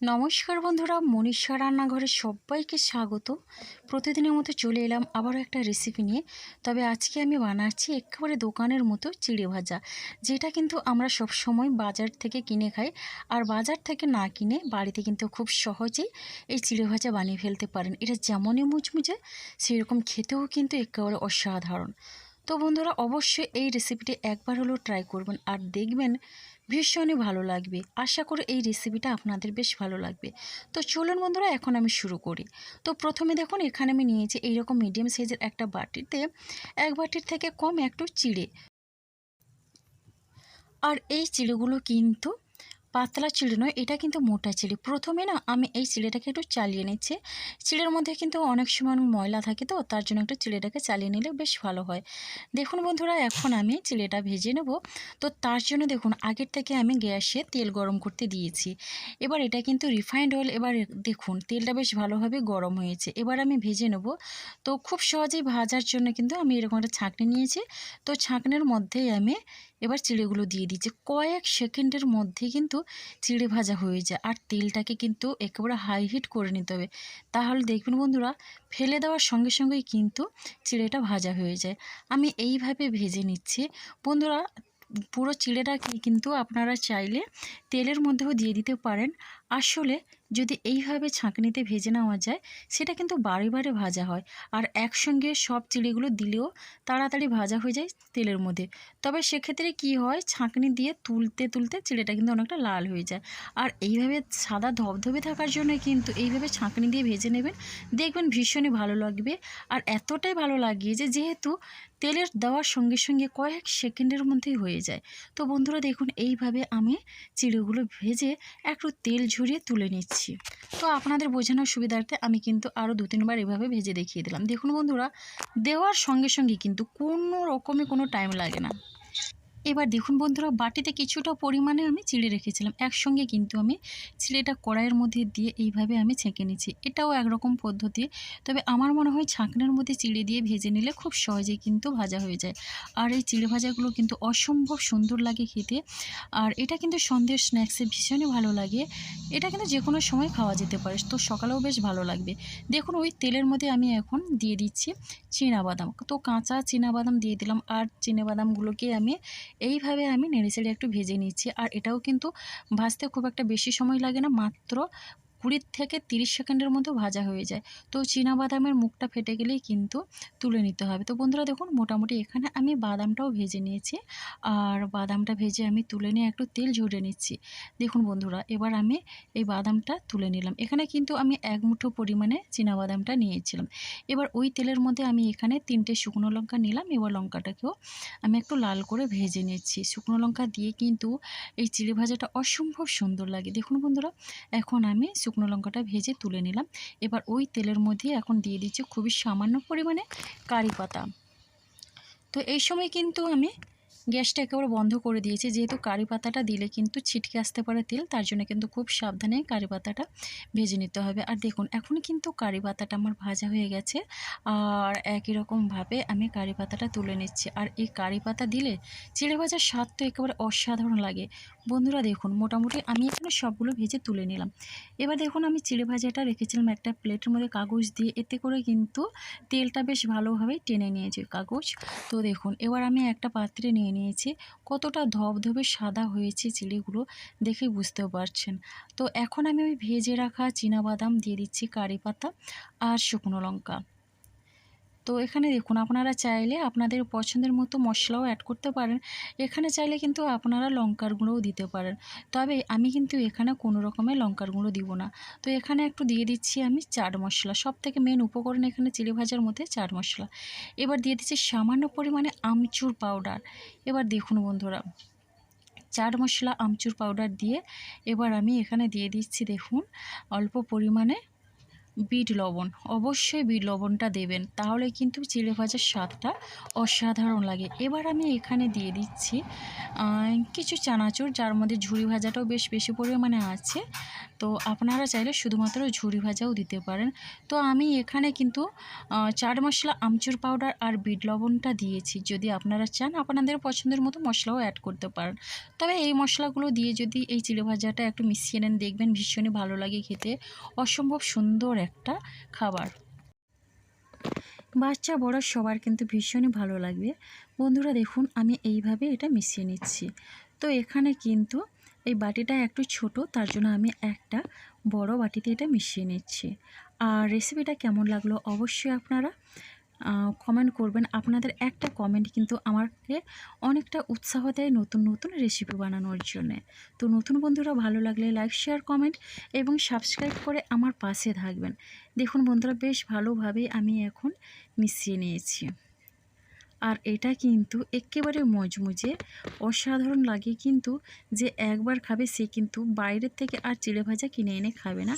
নমস্কার বন্ধুরা, মনীষা রান্নাঘরে সবাইকে স্বাগত। প্রতিদিনের মতো চলে এলাম আবারও একটা রেসিপি নিয়ে। তবে আজকে আমি বানাচ্ছি একেবারে দোকানের মতো চিড়ে ভাজা, যেটা কিন্তু আমরা সব সময় বাজার থেকে কিনে খাই। আর বাজার থেকে না কিনে বাড়িতে কিন্তু খুব সহজেই এই চিড়ে ভাজা বানিয়ে ফেলতে পারেন। এটা যেমনই মুচমুচে, সেরকম খেতেও কিন্তু একেবারে অসাধারণ। তো বন্ধুরা অবশ্যই এই রেসিপিটি একবার হলেও ট্রাই করবেন আর দেখবেন ভীষণই ভালো লাগবে। আশা করি এই রেসিপিটা আপনাদের বেশ ভালো লাগবে। তো চলুন বন্ধুরা, এখন আমি শুরু করি। তো প্রথমে দেখুন, এখানে আমি নিয়েছি এইরকম মিডিয়াম সাইজের একটা বাটিতে এক বাটির থেকে কম একটু চিড়ে। আর এই চিড়েগুলো কিন্তু পাতলা চিড়ে নয়, এটা কিন্তু মোটা চিড়ে। প্রথমে না আমি এই চিড়েটাকে একটু চালিয়ে নিচ্ছি। চিড়ের মধ্যে কিন্তু অনেক সময় ময়লা থাকে তো, তার জন্য একটু চিড়েটাকে চালিয়ে নিলে বেশ ভালো হয়। দেখুন বন্ধুরা, এখন আমি চিড়েটা ভেজে নেব। তো তার জন্য দেখুন, আগের থেকে আমি গ্যাসে তেল গরম করতে দিয়েছি। এবার এটা কিন্তু রিফাইন্ড অয়েল এবার দেখুন, তেলটা বেশ ভালোভাবে গরম হয়েছে। এবার আমি ভেজে নেব। তো খুব সহজেই ভাজার জন্য কিন্তু আমি এরকম একটা ছাঁকনি নিয়েছি। তো ছাঁকনির মধ্যেই আমি এবার চিড়েগুলো দিয়ে দিচ্ছি কয়েক সেকেন্ডের মধ্যে কিন্তু চিড়ে ভাজা হয়ে যায়। আর তেলটাকে কিন্তু একেবারে হাই হিট করে নিতে হবে। তাহলে দেখবেন বন্ধুরা, ফেলে দেওয়ার সঙ্গে সঙ্গেই কিন্তু চিড়েটা ভাজা হয়ে যায়। আমি এইভাবে ভেজে নিচ্ছি। বন্ধুরা, পুরো চিড়েটাকে কিন্তু আপনারা চাইলে তেলের মধ্যেও দিয়ে দিতে পারেন। আসলে যদি এইভাবে ছাঁকনিতে ভেজে নেওয়া যায়, সেটা কিন্তু বারে বারে ভাজা হয়। আর একসঙ্গে সব চিড়েগুলো দিলেও তাড়াতাড়ি ভাজা হয়ে যায় তেলের মধ্যে। তবে সেক্ষেত্রে কি হয়, ছাঁকনি দিয়ে তুলতে তুলতে চিড়েটা কিন্তু অনেকটা লাল হয়ে যায়। আর এইভাবে সাদা ধবধবে থাকার জন্য কিন্তু এইভাবে ছাঁকনি দিয়ে ভেজে নেবেন, দেখবেন ভীষণই ভালো লাগবে। আর এতটাই ভালো লাগিয়ে যে যেহেতু তেলের দেওয়ার সঙ্গে সঙ্গে কয়েক সেকেন্ডের মধ্যেই হয়ে যায়। তো বন্ধুরা, দেখুন, এইভাবে আমি চিড়েগুলো ভেজে একটু তেল ঝরিয়ে তুলে নিচ্ছি। তো আপনাদের বোঝানোর সুবিধার্থে আমি কিন্তু আরও দু তিনবার এভাবে ভেজে দেখিয়ে দিলাম। দেখুন বন্ধুরা, দেওয়ার সঙ্গে সঙ্গে কিন্তু কোনো রকমে কোনো টাইম লাগে না। এবার দেখুন বন্ধুরা, বাটিতে কিছুটা পরিমাণে আমি চিড়ে রেখেছিলাম। একসঙ্গে কিন্তু আমি চিড়েটা কড়াইয়ের মধ্যে দিয়ে এইভাবে আমি ছেঁকে নিচ্ছি। এটাও একরকম পদ্ধতি, তবে আমার মনে হয় ছাঁকনার মধ্যে চিড়ে দিয়ে ভেজে নিলে খুব সহজেই কিন্তু ভাজা হয়ে যায়। আর এই চিড়ে ভাজাগুলো কিন্তু অসম্ভব সুন্দর লাগে খেতে। আর এটা কিন্তু সন্ধ্যের স্ন্যাক্সে ভীষণই ভালো লাগে। এটা কিন্তু যে কোনো সময় খাওয়া যেতে পারে, তো সকালেও বেশ ভালো লাগবে। দেখুন ওই তেলের মধ্যে আমি এখন দিয়ে দিচ্ছি বাদাম তো কাঁচা বাদাম দিয়ে দিলাম, আর বাদামগুলোকে আমি এইভাবে আমি নেড়েচেড়ে একটু ভেজে নিচ্ছি। আর এটাও কিন্তু ভাজতে খুব একটা বেশি সময় লাগে না, মাত্র কুড়ি থেকে তিরিশ সেকেন্ডের মতো ভাজা হয়ে যায়। তো বাদামের মুখটা ফেটে গেলেই কিন্তু তুলে নিতে হবে। তো বন্ধুরা দেখুন, মোটামুটি এখানে আমি বাদামটাও ভেজে নিয়েছি। আর বাদামটা ভেজে আমি তুলে নিয়ে একটু তেল ঝরে নিচ্ছি। দেখুন বন্ধুরা, এবার আমি এই বাদামটা তুলে নিলাম। এখানে কিন্তু আমি এক মুঠো পরিমাণে বাদামটা নিয়েছিলাম। এবার ওই তেলের মধ্যে আমি এখানে তিনটে শুকনো লঙ্কা নিলাম। এবার লঙ্কাটাকেও আমি একটু লাল করে ভেজে নিচ্ছি। শুকনো লঙ্কা দিয়ে কিন্তু এই চিড়ে ভাজাটা অসম্ভব সুন্দর লাগে। দেখুন বন্ধুরা, এখন আমি শুকনো লঙ্কাটা ভেজে তুলে নিলাম। এবার ওই তেলের মধ্যে এখন দিয়ে দিচ্ছি খুবই সামান্য পরিমাণে কারি পাতা। তো এই সময় কিন্তু আমি গ্যাসটা একেবারে বন্ধ করে দিয়েছি। যেহেতু কারি পাতাটা দিলে কিন্তু ছিটকে আসতে পারে তেল, তার জন্য কিন্তু খুব সাবধানে কারি পাতাটা ভেজে নিতে হবে। আর দেখুন, এখন কিন্তু কারি পাতাটা আমার ভাজা হয়ে গেছে, আর একই রকমভাবে আমি কারি পাতাটা তুলে নিচ্ছি। আর এই কারি পাতা দিলে চিড়ে ভাজার স্বাদ তো একেবারে অসাধারণ লাগে। বন্ধুরা দেখুন, মোটামুটি আমি এখানে সবগুলো ভেজে তুলে নিলাম। এবার দেখুন, আমি চিড়ে ভাজাটা রেখেছিলাম একটা প্লেটের মধ্যে কাগজ দিয়ে। এতে করে কিন্তু তেলটা বেশ ভালোভাবে টেনে নিয়েছে কাগজ। তো দেখুন, এবার আমি একটা পাত্রে নিয়ে নিয়েছি। কতটা ধবধবে সাদা হয়েছে চিড়েগুলো দেখে বুঝতেও পারছেন। তো এখন আমি ওই ভেজে রাখা বাদাম দিয়ে দিচ্ছি কারি পাতা আর শুকনো লঙ্কা। তো এখানে দেখুন, আপনারা চাইলে আপনাদের পছন্দের মতো মশলাও অ্যাড করতে পারেন। এখানে চাইলে কিন্তু আপনারা লঙ্কার গুঁড়োও দিতে পারেন। তবে আমি কিন্তু এখানে কোনো রকমের লঙ্কার গুঁড়ো দিব না। তো এখানে একটু দিয়ে দিচ্ছি আমি চাট মশলা। সব থেকে মেন উপকরণ এখানে চিড়ে ভাজার মধ্যে চাট মশলা। এবার দিয়ে দিচ্ছি সামান্য পরিমাণে আমচুর পাউডার এবার দেখুন বন্ধুরা, চাট মশলা, আমচুর পাউডার দিয়ে এবার আমি এখানে দিয়ে দিচ্ছি দেখুন, অল্প পরিমাণে বিট লবণ। অবশ্যই বিট লবণটা দেবেন, তাহলে কিন্তু চিড়ে ভাজার স্বাদটা অসাধারণ লাগে। এবার আমি এখানে দিয়ে দিচ্ছি কিছু চানাচুর, যার মধ্যে ঝুড়ি ভাজাটাও বেশ বেশি পরিমাণে আছে। তো আপনারা চাইলে শুধুমাত্র ঝুরি ভাজাও দিতে পারেন। তো আমি এখানে কিন্তু চাট মশলা, আমচুর পাউডার আর বিট লবণটা দিয়েছি। যদি আপনারা চান, আপনাদের পছন্দের মতো মশলাও অ্যাড করতে পারেন। তবে এই মশলাগুলো দিয়ে যদি এই চিড়ে ভাজাটা একটু মিশিয়ে নেন, দেখবেন ভীষণই ভালো লাগে খেতে। অসম্ভব সুন্দর একটা খাবার। বাচ্চা, বড়, সবার কিন্তু ভীষণই ভালো লাগবে। বন্ধুরা, দেখুন, আমি এইভাবে এটা মিশিয়ে নিচ্ছি। তো এখানে কিন্তু এই বাটিটা একটু ছোট, তার জন্য আমি একটা বড় বাটিতে এটা মিশিয়ে নিচ্ছি। আর রেসিপিটা কেমন লাগল অবশ্যই আপনারা কমেন্ট করবেন। আপনাদের একটা কমেন্ট কিন্তু আমাকে অনেকটা উৎসাহ দেয় নতুন নতুন রেসিপি বানানোর জন্য। তো নতুন বন্ধুরা, ভালো লাগলে লাইক শেয়ার কমেন্ট এবং সাবস্ক্রাইব করে আমার পাশে থাকবেন। দেখুন বন্ধুরা, বেশ ভালোভাবে আমি এখন মিশিয়ে নিয়েছি। আর এটা কিন্তু একেবারে মজমুজে অসাধারণ লাগে কিন্তু যে একবার খাবে সে কিন্তু বাইরের থেকে আর চিড়ে ভাজা কিনে এনে খাবে না।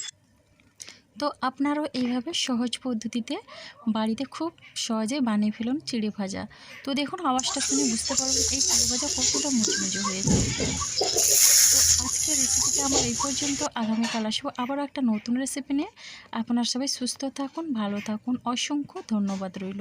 তো আপনারাও এইভাবে সহজ পদ্ধতিতে বাড়িতে খুব সহজে বানিয়ে ফেলুন চিড়ে ভাজা। তো দেখুন, আওয়াজটা শুনে বুঝতে পারবেন এই চিড়ে ভাজা কতটা মুচমুচে হয়েছে। তো আজকের রেসিপিটা আমার এই পর্যন্ত। আগামীকাল আসব আবারও একটা নতুন রেসিপি নিয়ে। আপনার সবাই সুস্থ থাকুন, ভালো থাকুন। অসংখ্য ধন্যবাদ রইল।